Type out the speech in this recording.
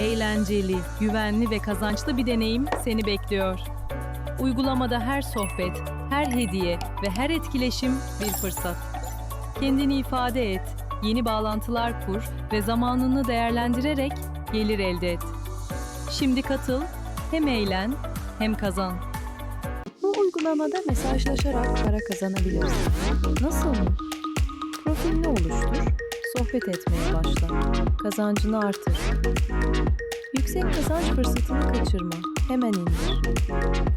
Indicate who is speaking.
Speaker 1: Eğlenceli, güvenli ve kazançlı bir deneyim seni bekliyor. Uygulamada her sohbet, her hediye ve her etkileşim bir fırsat. Kendini ifade et, yeni bağlantılar kur ve zamanını değerlendirerek gelir elde et. Şimdi katıl, hem eğlen hem kazan.
Speaker 2: Bu uygulamada mesajlaşarak para kazanabilirsin. Nasıl mı? Sohbet etmeye başla. Kazancını artır. Yüksek kazanç fırsatını kaçırma. Hemen indir.